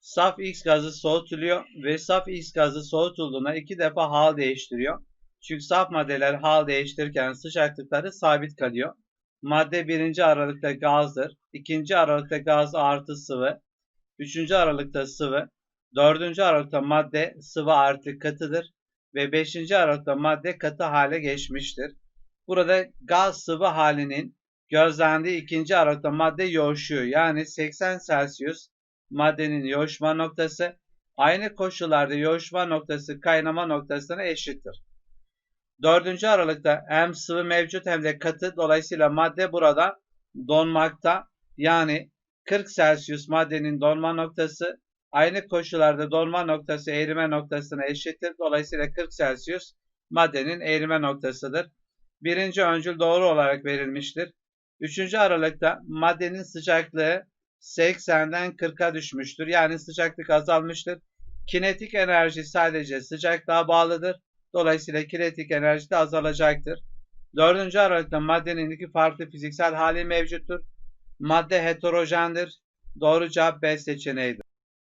Saf X gazı soğutuluyor ve saf X gazı soğutulduğunda iki defa hal değiştiriyor. Çünkü saf maddeler hal değiştirirken sıcaklıkları sabit kalıyor. Madde birinci aralıkta gazdır. ikinci aralıkta gaz artı sıvı. Üçüncü aralıkta sıvı. Dördüncü aralıkta madde sıvı artı katıdır. Ve beşinci aralıkta madde katı hale geçmiştir. Burada gaz sıvı halinin gözlendiği ikinci aralıkta madde yoğuşuyor. Yani 80 Celsius maddenin yoğuşma noktası aynı koşullarda yoğuşma noktası kaynama noktasına eşittir. Dördüncü aralıkta hem sıvı mevcut hem de katı dolayısıyla madde burada donmakta. Yani 40 Celsius maddenin donma noktası aynı koşullarda donma noktası erime noktasına eşittir. Dolayısıyla 40 Celsius maddenin erime noktasıdır. Birinci öncül doğru olarak verilmiştir. Üçüncü aralıkta maddenin sıcaklığı 80'den 40'a düşmüştür. Yani sıcaklık azalmıştır. Kinetik enerji sadece sıcaklığa bağlıdır. Dolayısıyla kinetik enerji de azalacaktır. Dördüncü aralıkta maddenin iki farklı fiziksel hali mevcuttur. Madde heterojendir. Doğru cevap B seçeneğidir.